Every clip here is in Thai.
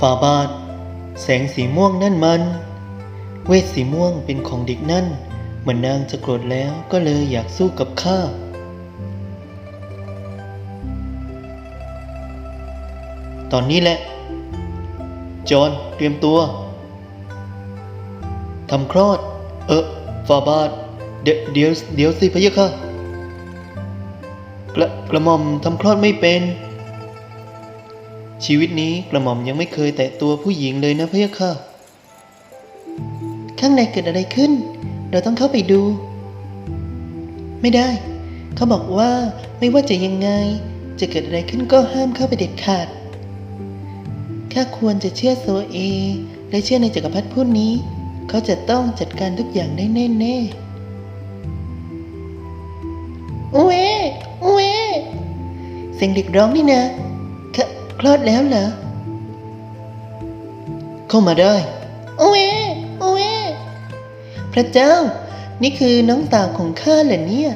ฝาบาท แสงสีม่วงนั่นมัน เวทสีม่วงเป็นของเด็กนั่น เหมือนนางจะโกรธแล้วก็เลยอยากสู้กับข้าตอนนี้แหละ จอนเตรียมตัวทำคลอด เออฝาบาท เดี๋ยวเดี๋ยวเดี๋ยวสิพะยะค่ะกระกระหม่อมทำคลอดไม่เป็น ชีวิตนี้กระหม่อมยังไม่เคยแตะตัวผู้หญิงเลยนะพะยะค่ะ ข้างในเกิดอะไรขึ้น เราต้องเข้าไปดู ไม่ได้ เขาบอกว่าไม่ว่าจะยังไง จะเกิดอะไรขึ้นก็ห้ามเข้าไปเด็ดขาด ข้าควรจะเชื่อโซเอ และเชื่อในจักรพรรดิผู้นี้ เขาจะต้องจัดการทุกอย่างได้แน่แน่อุเอ้เอเสียงเด็กร้องนี่นะ ลอดแล้วเหรอ เข้ามาได้โอ้เอโอ้เอพระเจ้า นี่คือน้องตาของข้าเหรอเนี่ย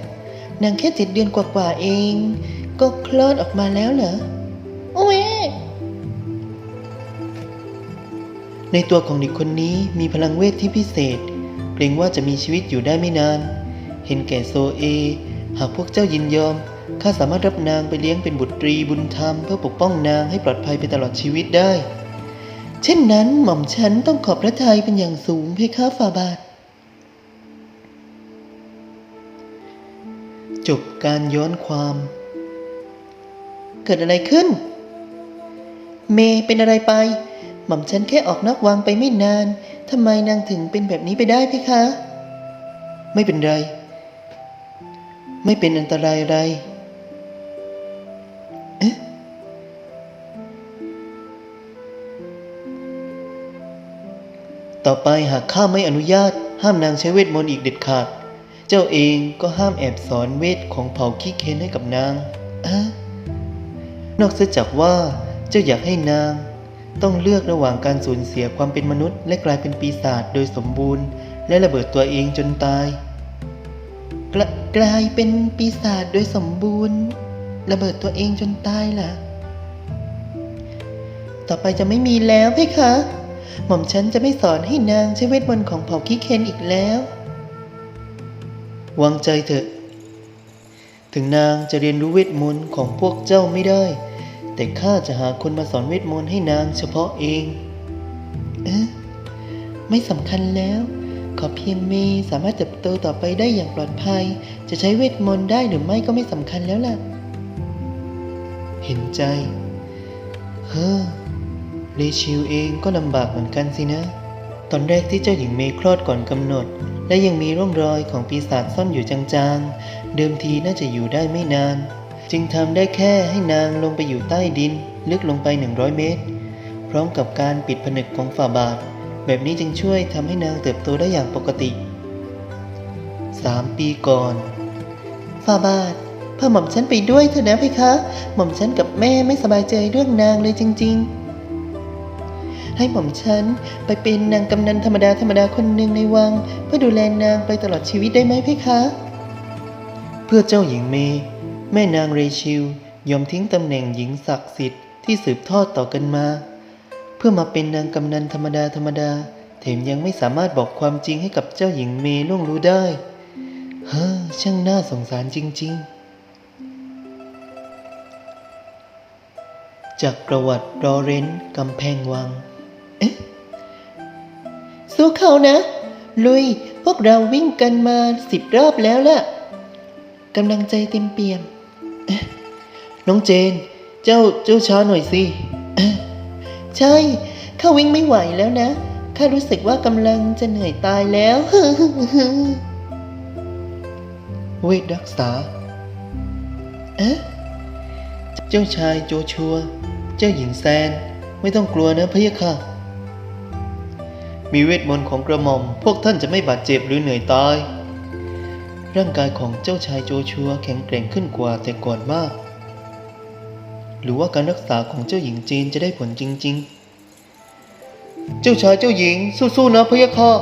นางแค่เจ็ดเดือนกว่าๆเอง ก็คลอดออกมาแล้วเหรอโอ้เอในตัวของเด็กคนนี้มีพลังเวทที่พิเศษ เกรงว่าจะมีชีวิตอยู่ได้ไม่นาน เห็นแก่โซเอ หากพวกเจ้ายินยอม ข้าสามารถรับนางไปเลี้ยงเป็นบุตรีบุญธรรมเพื่อปกป้องนางให้ปลอดภัยไปตลอดชีวิตได้ เช่นนั้นหม่อมฉันต้องขอบพระทัยเป็นอย่างสูงเพคะฝ่าบาท จบการย้อนความ เกิดอะไรขึ้น เมเป็นอะไรไป หม่อมฉันแค่ออกนอกวังไปไม่นานทำไมนางถึงเป็นแบบนี้ไปได้เพคะ ไม่เป็นไร ไม่เป็นอันตรายอะไร ต่อไปหากข้าไม่อนุญาต ห้ามนางใช้เวทมนต์อีกเด็ดขาด เจ้าเองก็ห้ามแอบสอนเวทของเผ่าขี้เคนให้กับนางอะนอกจากว่าเจ้าอยากให้นาง ต้องเลือกระหว่างการสูญเสียความเป็นมนุษย์ และกลายเป็นปีศาจโดยสมบูรณ์ และระเบิดตัวเองจนตายกลกลายเป็นปีศาจโดยสมบูรณ์ ระเบิดตัวเองจนตายล่ะ ต่อไปจะไม่มีแล้วเพคะ หม่อมฉันจะไม่สอนให้นางใช้เวทมนต์ของเผ่าคิเคนอีกแล้ว วางใจเถอะ ถึงนางจะเรียนรู้เวทมนต์ของพวกเจ้าไม่ได้ แต่ข้าจะหาคนมาสอนเวทมนต์ให้นางเฉพาะเอง เอ๊ะไม่สำคัญแล้ว ขอเพียงเมย์สามารถเติบโตต่อไปได้อย่างปลอดภัย จะใช้เวทมนต์ได้หรือไม่ก็ไม่สำคัญแล้วล่ะ เห็นใจ เฮ้อ เลชิวเองก็ลำบากเหมือนกันสินะ ตอนแรกที่เจ้าหญิงเมย์คลอดก่อนกำหนด และยังมีร่องรอยของปีศาจซ่อนอยู่จางๆ เดิมทีน่าจะอยู่ได้ไม่นาน จึงทำได้แค่ให้นางลงไปอยู่ใต้ดิน ลึกลงไป 100 เมตร พร้อมกับการปิดผนึกของฝ่าบาท แบบนี้จึงช่วยทำให้นางเติบโตได้อย่างปกติ 3 ปีก่อนฝ่าบาทพาหม่อมฉันไปด้วยเถอะนะเพคะ หม่อมฉันกับแม่ไม่สบายใจเรื่องนางเลยจริง ๆ ให้หม่อมฉันไปเป็นนางกำนันธรรมดาธรรมดาคนหนึ่งในวัง เพื่อดูแลนางไปตลอดชีวิตได้ไหมเพคะ เพื่อเจ้าหญิงเมย์แม่นางเรชิลยอมทิ้งตำแหน่งหญิงศักดิ์สิทธิ์ที่สืบทอดต่อกันมา เพื่อมาเป็นนางกำนันธรรมดาธรรมดาเถมยังไม่สามารถบอกความจริงให้กับเจ้าหญิงเมย์ล่วงรู้ได้ เฮ้ช่างน่าสงสารจริง ๆ จากประวัติรอเรนกำแพงวัง สู้เขานะ ลุย พวกเราวิ่งกันมาสิบรอบแล้วล่ะกำลังใจเต็มเปี่ยมน้องเจน เจ้าเจ้าช้าหน่อยสิใช่ข้าวิ่งไม่ไหวแล้วนะข้ารู้สึกว่ากำลังจะเหนื่อยตายแล้วเวทรักษา เอ๊ะ เจ้าชายโจชัว เจ้าหญิงแซน ไม่ต้องกลัวนะพะยะค่ะ มีเวทมนต์ของกระหม่อม พวกท่านจะไม่บาดเจ็บหรือเหนื่อยตาย ร่างกายของเจ้าชายโจชัวแข็งแกร่งขึ้นกว่าแต่ก่อนมาก หรือว่าการรักษาของเจ้าหญิงจีนจะได้ผลจริง ๆ เจ้าชายเจ้าหญิงสู้ๆนะพะยะค่ะ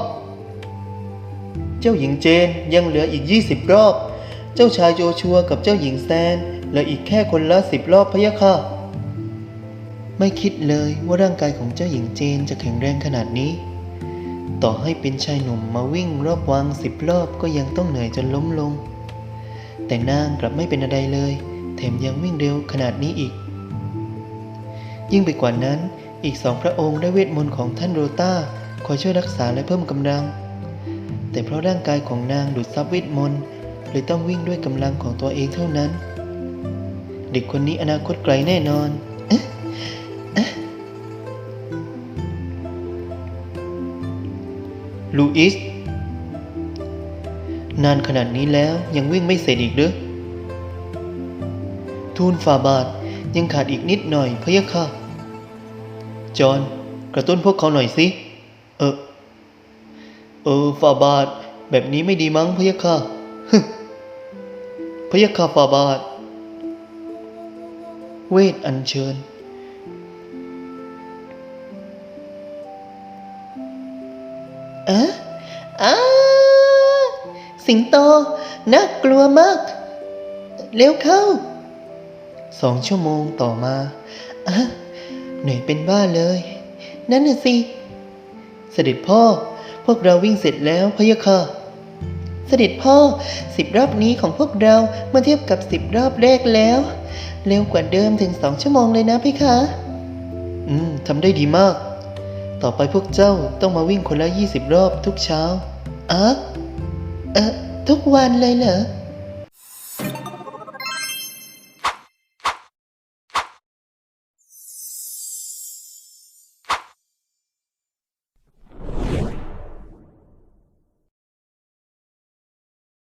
เจ้าหญิงเจนยังเหลืออีก 20 รอบ เจ้าชายโจชัวกับเจ้าหญิงแซนเหลืออีกแค่คนละสิบรอบพะยะค่ะไม่คิดเลยว่าร่างกายของเจ้าหญิงเจนจะแข็งแรงขนาดนี้ ต่อให้เป็นชายหนุ่มมาวิ่งรอบวังสิบรอบก็ยังต้องเหนื่อยจนล้มลง แต่นางกลับไม่เป็นอะไรเลย แถมยังวิ่งเร็วขนาดนี้อีก ยิ่งไปกว่านั้นอีกสองพระองค์ได้เวทมนต์ของท่านโรต้าคอยช่วยรักษาและเพิ่มกำลัง แต่เพราะร่างกายของนางดูดซับเวทมนต์เลยต้องวิ่งด้วยกำลังของตัวเองเท่านั้น เด็กคนนี้อนาคตไกลแน่นอน ลูอิส นานขนาดนี้แล้วยังวิ่งไม่เสร็จอีกหรือทูลฝ่าบาทยังขาดอีกนิดหน่อยพะยะค่ะ จอห์นกระตุ้นพวกเขาหน่อยสิ เออ เออฝ่าบาท แบบนี้ไม่ดีมั้งพะยะค่ะฮึพะยะค่ะฝ่าบาท เวทอัญเชิญ สิงโตน่ากลัวมาก เร็วเข้า สองชั่วโมงต่อมาอะเหนื่อยเป็นบ้าเลย นั่นน่ะสิ เสด็จพ่อ พวกเราวิ่งเสร็จแล้วพะยะค่ะ เสด็จพ่อสิบรอบนี้ของพวกเราเมื่อเทียบกับสิบรอบแรกแล้ว เร็วกว่าเดิมถึงสองชั่วโมงเลยนะพี่คะ อืมทำได้ดีมาก ต่อไปพวกเจ้าต้องมาวิ่งคนละยี่สิบรอบทุกเช้าอะ เออทุกวันเลยเหรอ